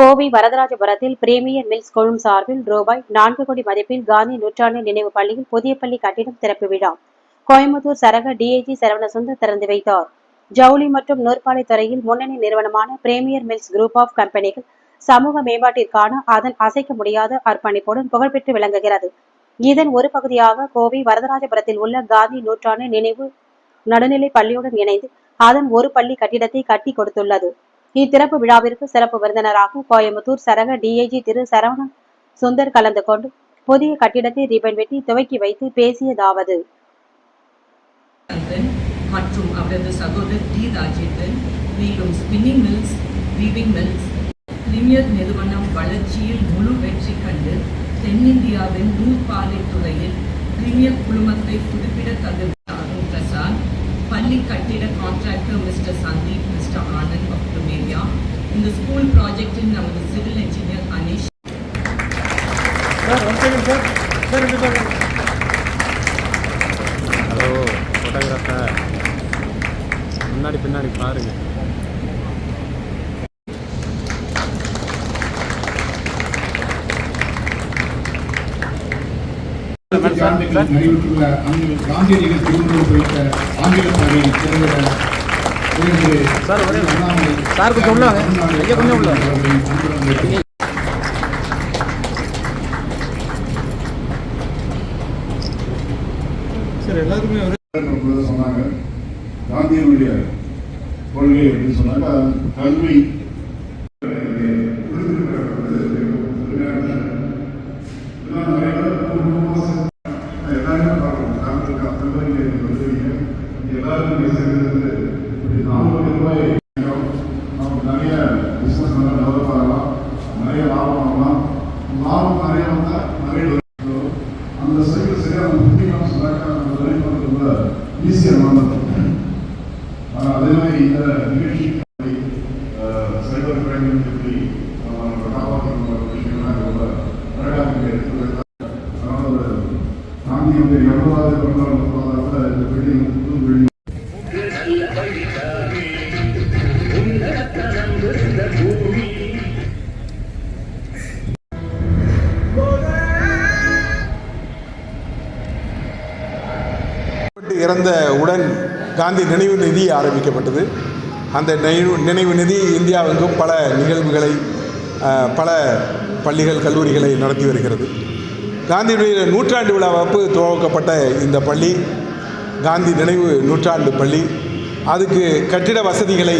கோவை வரதராஜபுரத்தில் premier mills குழும் சார்பில் ரூபாய் நான்கு கோடி மதிப்பில் காந்தி நூற்றாண்டு நினைவு பள்ளியில் புதிய பள்ளி கட்டிடம் திறப்பு விழா. கோயம்புத்தூர் சரக டிஐஜி சரவணசுந்தர் திறந்து வைத்தார். ஜவுளி மற்றும் நூற்பாலை துறையில் முன்னணி நிறுவனமான பிரீமியர் மில்ஸ் குரூப் ஆஃப் கம்பெனிகள் சமூக மேம்பாட்டிற்கான அதன் அசைக்க முடியாத அர்ப்பணிப்புடன் புகழ்பெற்று விளங்குகிறது. இதன் ஒரு பகுதியாக கோவை வரதராஜபுரத்தில் உள்ள காந்தி நூற்றாண்டு நினைவு நடுநிலை பள்ளியுடன் இணைந்து அதன் ஒரு பள்ளி கட்டிடத்தை கட்டி கொடுத்துள்ளது. இத்திறப்பு விழாவிற்கு சிறப்பு விருந்தினராக கோயம்புத்தூர் சரக டிஐஜி திரு சரவண சுந்தர் கலந்து கொண்டு புதிய கட்டிடத்தை ரிபன் வெட்டி துவக்கி வைத்து பேசியதாவது. மற்றும் அவரது சகோதரர் டி ராஜேந்திரன் மேலும் spinning mills weaving mills premier நிறுவனம் வளர்ச்சியில் முழு வெற்றி கண்டு தென்னிந்தியாவின் நூற்பாலை துறையில் பிரிமியர் குழுமத்தை புதுப்பிடத்தகுந்த அருண் பள்ளி கட்டிட contractor mister Sandeep mister Anand of டுமேரியா இந்த ஸ்கூல் ப்ராஜெக்டின் நமது civil engineer Aneesh hello photographer முன்னாடி பின்னாடி பாருங்க. சார் நடைபெற்றுள்ள காந்தியடிகள் திருமணம் குறித்த ஆங்கில திறந்து சார், சார், கொஞ்சம் உள்ள கொஞ்சம் உள்ள சார் என்பதை சொன்னாங்க. காந்தியனுடைய கொள்கை அப்படின்னு சொன்னாங்க. கல்வி எல்லாருமே சேர்ந்து நானூறு ரூபாய் நமக்கு நிறைய பிசினஸ் நல்லா டெவலப் ஆகலாம். நிறைய லாபம் ஆகலாம் லாபம் நிறைய வந்தால் நிறைய அந்த சைக்கிள் சரியாக நம்ம புத்திக்கலாம் சொன்னாக்க நம்ம லைஃப் வந்து ரொம்ப ஈஸியாக நடந்துடும் அதே மாதிரி இந்த நிகழ்ச்சி சைபர் கிரைம் எப்படி நம்ம காப்பாற்றுற விஷயம்லாம் ரொம்ப அழகாக எடுத்துக்கிறது இறந்த உடன் காந்தி நினைவு நிதி ஆரம்பிக்கப்பட்டது. அந்த நினைவு நினைவு நிதி இந்தியாவுக்கும் பல நிகழ்வுகளை பல பள்ளிகள் கல்லூரிகளை நடத்தி வருகிறது. காந்தியுடைய நூற்றாண்டு விழாவப்பு துவக்கப்பட்ட இந்த பள்ளி காந்தி நினைவு நூற்றாண்டு பள்ளி. அதுக்கு கட்டிட வசதிகளை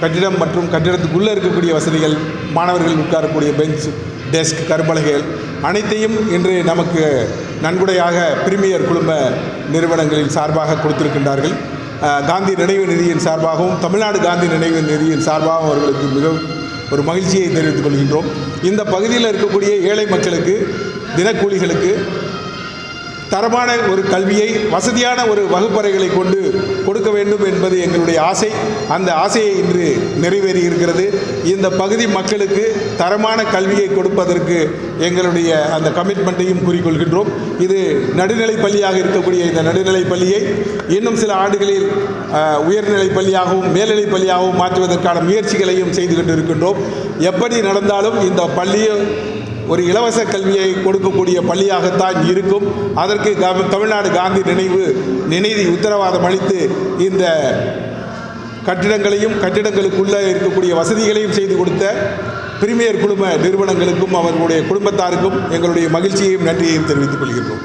கட்டிடம் மற்றும் கட்டிடத்துக்குள்ளே இருக்கக்கூடிய வசதிகள் மாணவர்கள் உட்காரக்கூடிய பெஞ்ச் டெஸ்க் கரும்பலகைகள் அனைத்தையும் இன்று நமக்கு நன்கொடையாக பிரீமியர் குழும நிறுவனங்களின் சார்பாக கொடுத்திருக்கின்றார்கள். காந்தி நினைவு நிதியின் சார்பாகவும் தமிழ்நாடு காந்தி நினைவு நிதியின் சார்பாகவும் அவர்களுக்கு மிகவும் ஒரு மகிழ்ச்சியை தெரிவித்துக் கொள்கின்றோம். இந்த பகுதியில் இருக்கக்கூடிய ஏழை மக்களுக்கு தினக்கூலிகளுக்கு தரமான ஒரு கல்வியை வசதியான ஒரு வகுப்பறைகளை கொண்டு கொடுக்க வேண்டும் என்பது எங்களுடைய ஆசை. அந்த ஆசையை இன்று நிறைவேறி இருக்கிறது. இந்த பகுதி மக்களுக்கு தரமான கல்வியை கொடுப்பதற்கு எங்களுடைய அந்த கமிட்மெண்ட்டையும் கூறிக்கொள்கின்றோம். இது நடுநிலை பள்ளியாக இருக்கக்கூடிய இந்த நடுநிலை பள்ளியை இன்னும் சில ஆண்டுகளில் உயர்நிலை பள்ளியாகவும் மேல்நிலை பள்ளியாகவும் மாற்றுவதற்கான முயற்சிகளையும் செய்து கொண்டிருக்கின்றோம். எப்படி நடந்தாலும் இந்த பள்ளியை ஒரு இலவச கல்வியை கொடுக்கக்கூடிய பள்ளியாகத்தான் இருக்கும். அதற்கு தமிழ்நாடு காந்தி நினைவு நினைவு உத்தரவாதம் அளித்து இந்த கட்டிடங்களையும் கட்டிடங்களுக்குள்ளே இருக்கக்கூடிய வசதிகளையும் செய்து கொடுத்த பிரிமியர் குழும நிறுவனங்களுக்கும் அவர்களுடைய குடும்பத்தாருக்கும் எங்களுடைய மகிழ்ச்சியையும் நன்றியையும் தெரிவித்துக் கொள்கின்றோம்.